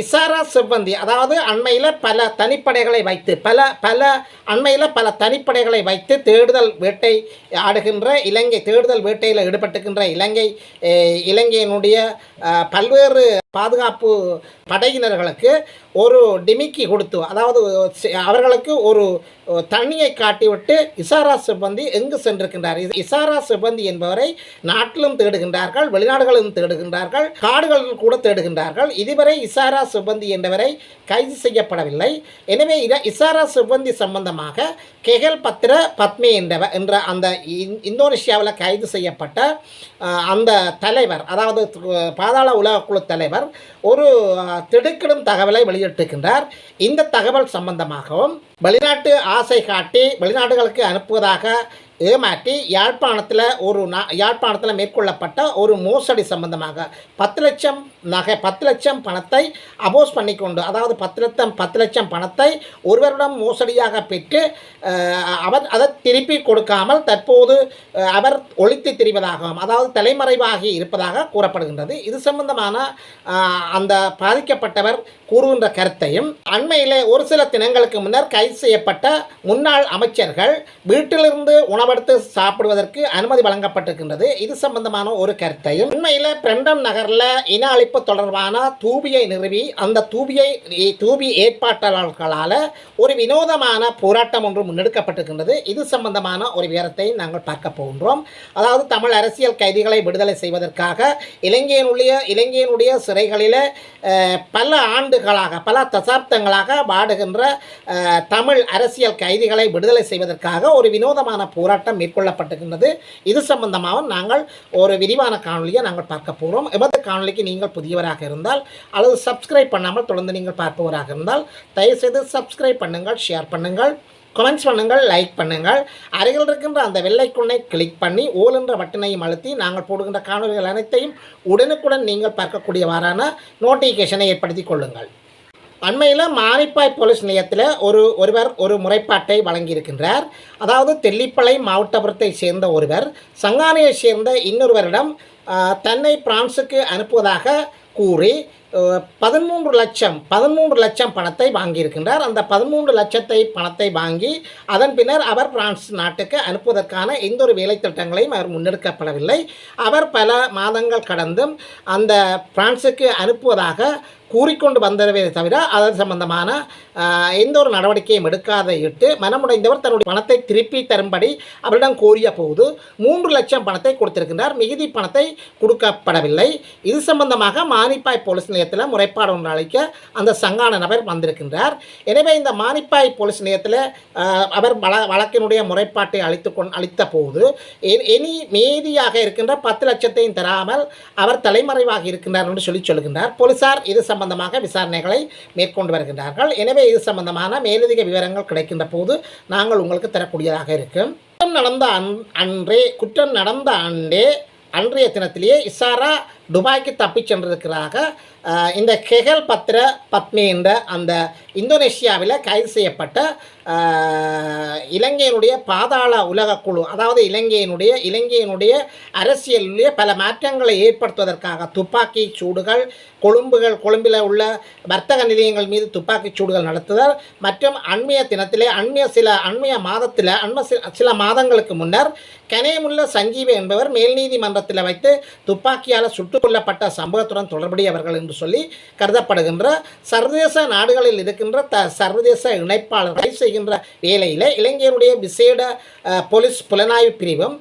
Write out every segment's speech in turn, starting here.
இசாரா சிப்பந்தி அதாவது அண்மையில் பல தனிப்படைகளை வைத்து பல பல அண்மையில் பல தனிப்படைகளை வைத்து தேடுதல் வேட்டை ஆடுகின்ற இலங்கை தேடுதல் வேட்டையில் ஈடுபட்டுகின்ற இலங்கை இலங்கையினுடைய பல்வேறு பாதுகாப்பு படையினர்களுக்கு ஒரு டிமிக்கி கொடுத்து அதாவது அவர்களுக்கு ஒரு தண்ணியை காட்டிவிட்டு இசாரா சிப்பந்தி எங்கு சென்றிருக்கின்றார்? இது இசாரா சிப்பந்தி என்பவரை நாட்டிலும் தேடுகின்றார்கள் வெளிநாடுகளிலும் தேடுகின்றார்கள் காடுகளிலும் கூட தேடுகின்றார்கள். இதுவரை இசாரா சிப்பந்தி என்பவரை கைது செய்யப்படவில்லை. எனவே இசாரா சிப்பந்தி சம்பந்தமாக கெகல் பத்ர பத்மி என்றவர் என்ற அந்த இந்- இந்தோனேஷியாவில் கைது செய்யப்பட்ட அந்த தலைவர் அதாவது பாதாள பாதாள உலகக்குழு தலைவர் ஒரு திடுக்கிடும் தகவலை வெளியிட்டிருக்கின்றார். இந்த தகவல் சம்பந்தமாகவும் வெளிநாட்டு ஆசை காட்டி வெளிநாடுகளுக்கு அனுப்புவதாக ஏமாற்றி யாழ்ப்பாணத்தில் ஒரு நா யாழ்ப்பாணத்தில் மேற்கொள்ளப்பட்ட ஒரு மோசடி சம்பந்தமாக பத்து லட்சம் நகை பத்து லட்சம் பணத்தை அபோஸ் பண்ணிக்கொண்டு அதாவது பத்து லட்சம் பத்து லட்சம் பணத்தை ஒருவரிடம் மோசடியாக பெற்று அவர் அதை திருப்பி கொடுக்காமல் தற்போது அவர் ஒழித்து திரிவதாகவும் அதாவது தலைமறைவாகி இருப்பதாக கூறப்படுகின்றது. இது சம்பந்தமான அந்த பாதிக்கப்பட்டவர் கூறுகின்ற கருத்தையும் அண்மையிலே ஒரு சில தினங்களுக்கு முன்னர் கைது செய்யப்பட்ட முன்னாள் அமைச்சர்கள் வீட்டிலிருந்து உணவெடுத்து சாப்பிடுவதற்கு அனுமதி வழங்கப்பட்டிருக்கின்றது. இது சம்பந்தமான ஒரு கருத்தையும் உண்மையில் பிரண்டம் நகரில் இன அழிப்பு தொடர்பான தூபியை நிறுவி அந்த தூபியை தூபி ஏற்பாட்டாளர்களால் ஒரு வினோதமான போராட்டம் ஒன்று முன்னெடுக்கப்பட்டிருக்கின்றது. இது சம்பந்தமான ஒரு விவரத்தை நாங்கள் பார்க்க போகின்றோம். அதாவது தமிழ் அரசியல் கைதிகளை விடுதலை செய்வதற்காக இலங்கையினுடைய இலங்கையினுடைய சிறைகளில் பல ஆண்டுகள் ஆண்டுகளாக பல தசாப்தங்களாக வாடுகின்ற தமிழ் அரசியல் கைதிகளை விடுதலை செய்வதற்காக ஒரு வினோதமான போராட்டம் மேற்கொள்ளப்பட்டுகின்றது இது சம்பந்தமாகவும் நாங்கள் ஒரு விரிவான காணொலியை நாங்கள் பார்க்க போகிறோம் எமது காணொலிக்கு நீங்கள் புதியவராக இருந்தால் அல்லது சப்ஸ்கிரைப் பண்ணாமல் தொடர்ந்து நீங்கள் பார்ப்பவராக இருந்தால் தயவுசெய்து சப்ஸ்கிரைப் பண்ணுங்கள் ஷேர் பண்ணுங்கள். கமெண்ட்ஸ் பண்ணுங்கள் லைக் பண்ணுங்கள். அருகில் இருக்கின்ற அந்த வெள்ளைக்குண்ணை கிளிக் பண்ணி ஓல் என்ற பட்டனையும் அழுத்தி நாங்கள் போடுகின்ற காணொலிகள் அனைத்தையும் உடனுக்குடன் நீங்கள் பார்க்கக்கூடியவாறான நோட்டிஃபிகேஷனை ஏற்படுத்தி கொள்ளுங்கள். அண்மையில் மாரிப்பாய் போலீஸ் நிலையத்தில் ஒரு ஒருவர் ஒரு முறைப்பாட்டை வழங்கியிருக்கின்றார். அதாவது தெல்லிப்பளை மாவட்டபுரத்தை சேர்ந்த ஒருவர் சங்கானையை சேர்ந்த இன்னொருவரிடம் தன்னை பிரான்சுக்கு அனுப்புவதாக கூறி பதிமூன்று லட்சம் பதிமூன்று லட்சம் பணத்தை வாங்கியிருக்கின்றார். அந்த பதிமூன்று லட்சத்தை பணத்தை வாங்கி அதன் பின்னர் அவர் பிரான்ஸ் நாட்டுக்கு அனுப்புவதற்கான எந்த ஒரு வேலை திட்டங்களையும் அவர் முன்னெடுக்கப்படவில்லை. அவர் பல மாதங்கள் கடந்தும் அந்த பிரான்ஸுக்கு அனுப்புவதாக கூறிக்கொண்டு வந்ததை தவிர அதன் சம்பந்தமான எந்த ஒரு நடவடிக்கையும் எடுக்காத இட்டு மனமுடைந்தவர் தன்னுடைய பணத்தை திருப்பி தரும்படி அவரிடம் கோரிய போது மூன்று லட்சம் பணத்தை கொடுத்திருக்கின்றார். மிகுதி பணத்தை கொடுக்கப்படவில்லை. இது சம்பந்தமாக மானிப்பாய் போலீஸ் நிலையத்தில் முறைப்பாடு ஒன்று அளிக்க அந்த சங்கான நபர் வந்திருக்கின்றார். எனவே இந்த மானிப்பாய் போலீஸ் நிலையத்தில் அவர் வழ வழக்கினுடைய முறைப்பாட்டை அளித்து கொண் அளித்த போது இனி மீதியாக இருக்கின்ற பத்து லட்சத்தையும் தராமல் அவர் தலைமறைவாக இருக்கின்றார் என்று சொல்லி சொல்கின்றார். போலீசார் இது சம்பந்தமாக விசாரணைகளை மேற்கொண்டு வருகின்றார்கள். எனவே இது சம்பந்தமான மேலதிக விவரங்கள் கிடைக்கின்ற போது நாங்கள் உங்களுக்கு தரக்கூடியதாக இருக்கும். குற்றம் நடந்த அன் அன்றே குற்றம் நடந்த அன்றே அன்றைய தினத்திலேயே இசாரா துபாய்க்கு தப்பிச் சென்றிருக்கிறாக இந்த கெகல் பத்ர பத்மி என்ற அந்த இந்தோனேஷியாவில் கைது செய்யப்பட்ட இலங்கையினுடைய பாதாள உலக குழு அதாவது இலங்கையினுடைய இலங்கையினுடைய அரசியலிலே பல மாற்றங்களை ஏற்படுத்துவதற்காக துப்பாக்கி சூடுகள் கொழும்புகள் கொழும்பில் உள்ள வர்த்தக நிலையங்கள் மீது துப்பாக்கி சூடுகள் நடத்துதல் மற்றும் அண்மைய தினத்திலே அண்மைய சில அண்மைய மாதத்தில் அண்மை சில மாதங்களுக்கு முன்னர் கனேமுள்ள சஞ்சீவ என்பவர் மேல் நீதிமன்றத்தில் வைத்து துப்பாக்கியால் சுட்டுக் கொல்லப்பட்ட சம்பவத்துடன் தொடர்புடையவர்கள் என்று சொல்லி கருதப்படுகின்ற சர்வதேச நாடுகளில் இருக்கின்ற த சர்வதேச இணைப்பாளர்களை செய்கின்ற வேலையில் இளைஞருடைய விசேட போலீஸ் புலனாய்வு பிரிவும்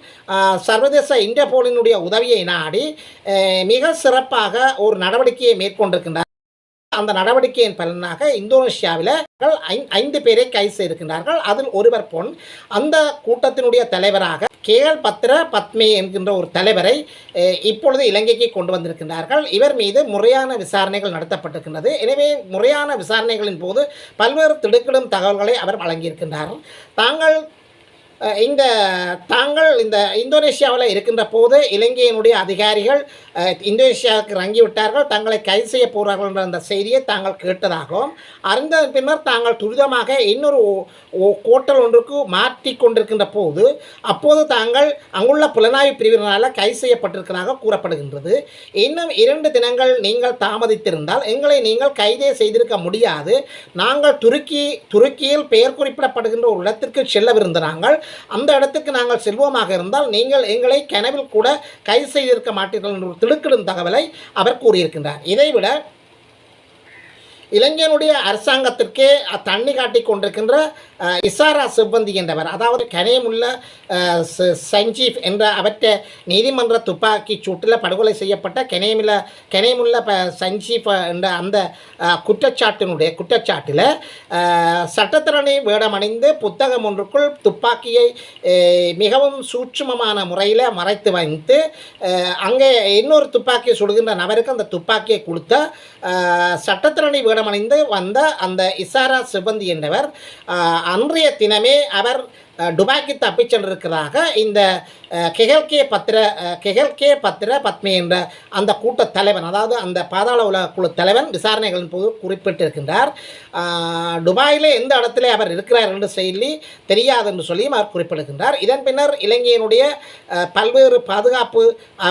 சர்வதேச இன்டர்போலினுடைய உதவியை நாடி மிக சிறப்பாக ஒரு நடவடிக்கையை மேற்கொண்டிருக்கின்றார் அந்த நடவடிக்கையின் பலனாக இந்தோனேஷியாவில் ஐ- ஐந்து பேரை கைது செய்திருக்கின்றார்கள். அதில் ஒருவர் பொன். அந்த கூட்டத்தினுடைய தலைவராக கேஎல் பத்ர பத்மே என்கின்ற ஒரு தலைவரை இப்பொழுது இலங்கைக்கு கொண்டு வந்திருக்கின்றார்கள். இவர் மீது முறையான விசாரணைகள் நடத்தப்பட்டிருக்கின்றது. எனவே முறையான விசாரணைகளின் போது பல்வேறு திடுக்கிடும் தகவல்களை அவர் வழங்கியிருக்கின்றார். தாங்கள் இந்த தாங்கள் இந்த இந்தோனேஷியாவில் இருக்கின்ற போது இலங்கையினுடைய அதிகாரிகள் இந்தோனேஷியாவுக்கு இறங்கி விட்டார்கள் தங்களை கைது செய்ய போகிறார்கள் என்ற அந்த செய்தியை தாங்கள் கேட்டதாகவும் அறிந்த பின்னர் தாங்கள் துரிதமாக இன்னொரு ஓ- ஓ- கோட்டல் ஒன்றுக்கு மாற்றி கொண்டிருக்கின்ற போது அப்போது தாங்கள் அங்குள்ள புலனாய்வு பிரிவினரால் கைது செய்யப்பட்டிருக்கிறதாக கூறப்படுகின்றது. இன்னும் இரண்டு தினங்கள் நீங்கள் தாமதித்திருந்தால் எங்களை நீங்கள் கைதே செய்திருக்க முடியாது. நாங்கள் துருக்கி துருக்கியில் பெயர் குறிப்பிடப்படுகின்ற ஒரு இடத்திற்கு செல்லவிருந்த நாங்கள் அந்த இடத்துக்கு நாங்கள் செல்வோமாக இருந்தால் நீங்கள் எங்களை கனவில் கூட கைது செய்திருக்க மாட்டீர்கள் என்ற திடுக்கிடும் தகவலை அவர் கூறியிருக்கின்றார். இதைவிட இலங்கையினுடைய அரசாங்கத்திற்கே தண்ணி காட்டி கொண்டிருக்கின்ற இசாரா சிப்பந்தி என்றவர் அதாவது கனேமுள்ள அஹ், சஞ்சீவ் என்ற அவற்றை நீதிமன்ற துப்பாக்கி சூட்டில் படுகொலை செய்யப்பட்ட கனேமில கெனேமுள்ள ப சஞ்சீவ் என்ற அந்த குற்றச்சாட்டினுடைய குற்றச்சாட்டில் சட்டத்திறனை வேடமணிந்து புத்தகம் ஒன்றுக்குள் துப்பாக்கியை மிகவும் சூட்சுமமான முறையில் மறைத்து வைத்து அங்கே இன்னொரு துப்பாக்கியை சுடுகின்ற நபருக்கு அந்த துப்பாக்கியை கொடுத்த சட்டத்திறனை சட்டத்திறனை வேடமணிந்து வந்த அந்த இசாரா சிபந்தி என்பவர் அன்றைய தினமே அவர் அஹ், தப்பிச் சென்றிருக்கிறதாக இந்த கெஹல்கே பத்திர கெஹல்கே பத்திர பத்மி என்ற அந்த கூட்டத் தலைவன் அதாவது அந்த பாதாள உலக குழு தலைவன் விசாரணைகளின் போது குறிப்பிட்டிருக்கின்றார். துபாயில் எந்த இடத்துல அவர் இருக்கிறார் என்று சொல்லி தெரியாது என்று சொல்லியும் அவர் குறிப்பிடுகின்றார். இதன் பின்னர் இலங்கையினுடைய பல்வேறு பாதுகாப்பு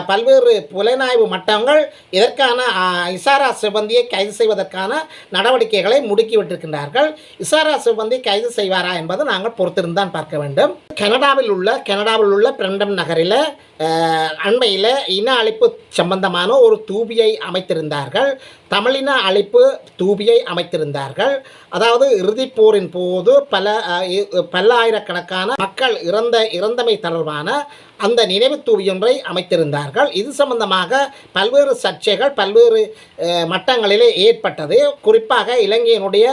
பல்வேறு புலனாய்வு மட்டங்கள் இதற்கான இசாரா சிபந்தியை கைது செய்வதற்கான நடவடிக்கைகளை முடுக்கிவிட்டிருக்கின்றார்கள். இசாரா சிபந்தி கைது செய்வாரா என்பது நாங்கள் பொறுத்திருந்தான் பார்க்க வேண்டும். கனடாவில் உள்ள கனடாவில் உள்ள பிரண்டம் நகரில் அண்மையில் இன அழிப்பு சம்பந்தமான ஒரு தூபியை அமைத்திருந்தார்கள். தமிழின அழைப்பு தூபியை அமைத்திருந்தார்கள். அதாவது இறுதிப்போரின் போது பல பல்லாயிரக்கணக்கான மக்கள் இறந்த இறந்தமை தொடர்பான அந்த நினைவு தூவியொன்றை அமைத்திருந்தார்கள். இது சம்பந்தமாக பல்வேறு சர்ச்சைகள் பல்வேறு மட்டங்களிலே ஏற்பட்டது. குறிப்பாக இலங்கையினுடைய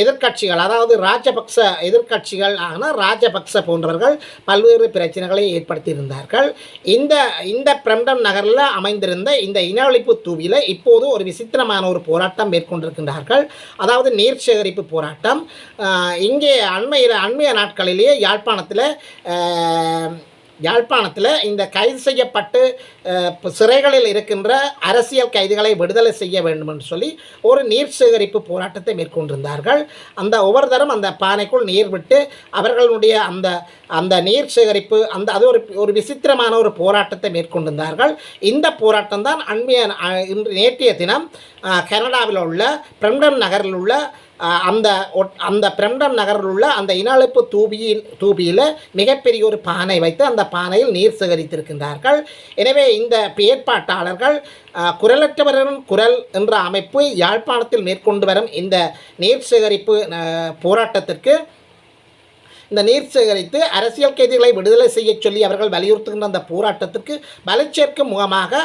எதிர்கட்சிகள் எதிர்க்கட்சிகள் அதாவது ராஜபக்ச எதிர்க்கட்சிகள் ஆன ராஜபக்ச போன்றவர்கள் பல்வேறு பிரச்சனைகளை ஏற்படுத்தியிருந்தார்கள். இந்த இந்த பிரம்டன் நகரில் அமைந்திருந்த இந்த இனஅழிப்பு தூவியில் இப்போது ஒரு விசித்திரமான ஒரு போராட்டம் மேற்கொண்டிருக்கின்றார்கள். அதாவது நீர் சேகரிப்பு போராட்டம். இங்கே அண்மையில் அண்மைய நாட்களிலேயே யாழ்ப்பாணத்தில் யாழ்ப்பாணத்தில் இந்த கைது செய்யப்பட்டு சிறைகளில் இருக்கின்ற அரசியல் கைதிகளை விடுதலை செய்ய வேண்டும் என்று சொல்லி ஒரு நீர் சேகரிப்பு போராட்டத்தை மேற்கொண்டிருந்தார்கள். அந்த ஒவ்வொரு தரம் அந்த பானைக்குள் நீர் விட்டு அவர்களுடைய அந்த அந்த நீர் சேகரிப்பு அந்த அது ஒரு ஒரு விசித்திரமான ஒரு போராட்டத்தை மேற்கொண்டிருந்தார்கள். இந்த போராட்டம் தான் அண்மைய இன்று நேற்றைய தினம் கனடாவில் உள்ள பிரம்டன் நகரில் உள்ள அந்த ஒட்- அந்த பிரம்டன் நகரில் உள்ள அந்த இன அழிப்பு தூபியில் தூபியில் மிகப்பெரிய ஒரு பானை வைத்து அந்த பானையில் நீர் சேகரித்திருக்கின்றார்கள். எனவே இந்த ஏற்பாட்டாளர்கள் குரலற்றவரின் குரல் என்ற அமைப்பு யாழ்ப்பாணத்தில் மேற்கொண்டு வரும் இந்த நீர் சேகரிப்பு போராட்டத்திற்கு இந்த நீர் சேகரித்து அரசியல் கைதிகளை விடுதலை செய்யச் சொல்லி அவர்கள் வலியுறுத்துகின்ற அந்த போராட்டத்திற்கு பலை முகமாக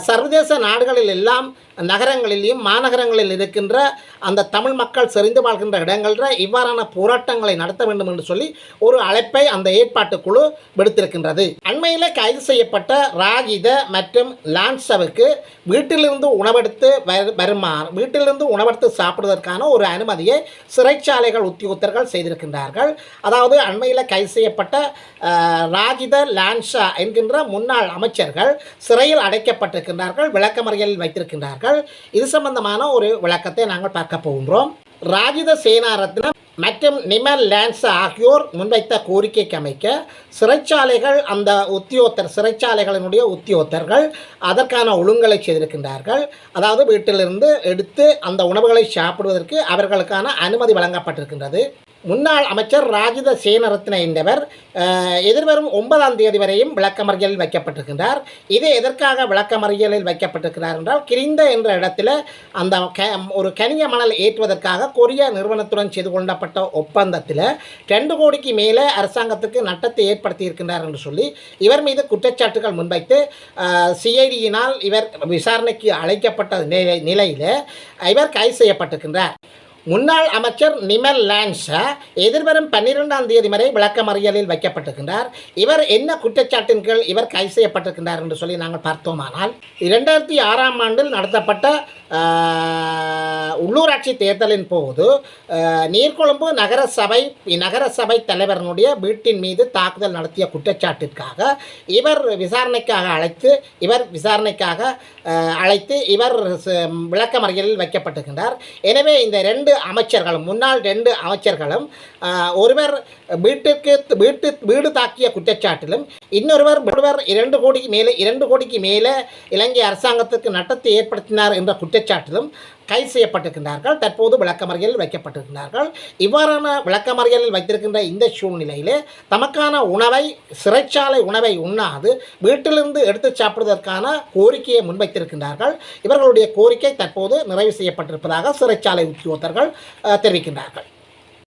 சர்வதேச நாடுகளில் எல்லாம் நகரங்களிலேயும் மாநகரங்களில் இருக்கின்ற அந்த தமிழ் மக்கள் செறிந்து வாழ்கின்ற இடங்களில் இவ்வாறான போராட்டங்களை நடத்த வேண்டும் என்று சொல்லி ஒரு அழைப்பை அந்த ஏற்பாட்டு குழு விடுத்திருக்கின்றது. அண்மையில் கைது செய்யப்பட்ட ராஜித மற்றும் லான்சவுக்கு வீட்டிலிருந்து உணவெடுத்து வரு- வருமாறு வீட்டிலிருந்து உணவெடுத்து சாப்பிடுவதற்கான ஒரு அனுமதியை சிறைச்சாலைகள் உத்தியோகத்தர்கள் செய்திருக்கின்றார்கள். அதாவது அண்மையில் கைது செய்யப்பட்ட ராஜித லான்ஷா என்கின்ற முன்னாள் அமைச்சர்கள் சிறையில் அடைக்கப்பட்ட அடைக்கப்பட்டிருக்கின்றார்கள் விளக்கமறியலில் வைத்திருக்கின்றார்கள். இது சம்பந்தமான ஒரு விளக்கத்தை நாங்கள் பார்க்க போகின்றோம். ராஜித சேனாரத்னம் மற்றும் நிமல் லேன்ஸ் ஆகியோர் முன்வைத்த கோரிக்கைக்கு அமைக்க சிறைச்சாலைகள் அந்த உத்தியோத்தர் சிறைச்சாலைகளினுடைய உத்தியோத்தர்கள் அதற்கான ஒழுங்கலை செய்திருக்கின்றார்கள். அதாவது வீட்டிலிருந்து எடுத்து அந்த உணவுகளை சாப்பிடுவதற்கு அவர்களுக்கான அனுமதி வழங்கப்பட்டிருக்கின்றது. முன்னாள் அமைச்சர் ராஜித சேனரத்ன என்பவர் எதிர்வரும் ஒன்பதாம் தேதி வரையும் விளக்கமறியலில் வைக்கப்பட்டிருக்கின்றார். இது எதற்காக விளக்கமறியலில் வைக்கப்பட்டிருக்கிறார் என்றால் கிரிந்த என்ற இடத்துல அந்த க ஒரு கனிய மணல் ஏற்றுவதற்காக கொரிய நிறுவனத்துடன் செய்து கொள்ளப்பட்ட ஒப்பந்தத்தில் ரெண்டு கோடிக்கு மேலே அரசாங்கத்துக்கு நட்டத்தை ஏற்படுத்தி இருக்கின்றார் என்று சொல்லி இவர் மீது குற்றச்சாட்டுகள் முன்வைத்து சிஐடியினால் இவர் விசாரணைக்கு அழைக்கப்பட்ட நிலை நிலையில் இவர் கைது செய்யப்பட்டிருக்கின்றார். முன்னாள் அமைச்சர் நிமல் லான்ஸா எதிர்வரும் பன்னிரெண்டாம் தேதி வரை விளக்கமறியலில் வைக்கப்பட்டிருக்கின்றார். இவர் என்ன குற்றச்சாட்டின் கீழ் இவர் கைது செய்யப்பட்டிருக்கின்றார் என்று சொல்லி நாங்கள் பார்த்தோமானால் இரண்டாயிரத்தி ஆறாம் ஆண்டில் நடத்தப்பட்ட உள்ளூராட்சி தேர்தலின் போது நீர்கொழும்பு நகர சபை தலைவரனுடைய வீட்டின் மீது தாக்குதல் நடத்திய குற்றச்சாட்டிற்காக இவர் விசாரணைக்காக அழைத்து இவர் விசாரணைக்காக அழைத்து இவர் ச- விளக்கமறியலில் வைக்கப்பட்டிருக்கின்றார். எனவே இந்த ரெண்டு அமைச்சர்களும் முன்னாள் ரெண்டு அமைச்சர்களும் ஒருவர் வீட்டுக்கு வீட்டு வீடு தாக்கிய குற்றச்சாட்டிலும் இன்னொருவர் ஒருவர் இரண்டு கோடிக்கு மேலே இரண்டு கோடிக்கு மேலே இலங்கை அரசாங்கத்துக்கு நட்டத்தை ஏற்படுத்தினார் என்ற குற்றச்சாட்டிலும் கைது செய்யப்பட்டிருக்கின்றார்கள். தற்போது விளக்கமறியலில் வைக்கப்பட்டிருக்கிறார்கள் இவ்வாறான விளக்கமறியலில் வைத்திருக்கின்ற இந்த சூழ்நிலையிலே தமக்கான உணவை சிறைச்சாலை உணவை உண்ணாது வீட்டிலிருந்து எடுத்து சாப்பிடுவதற்கான கோரிக்கையை முன்வைத்திருக்கின்றார்கள். இவர்களுடைய கோரிக்கை தற்போது நிறைவு செய்யப்பட்டிருப்பதாக சிறைச்சாலை உத்தியோகத்தர்கள் தெரிவிக்கின்றார்கள்.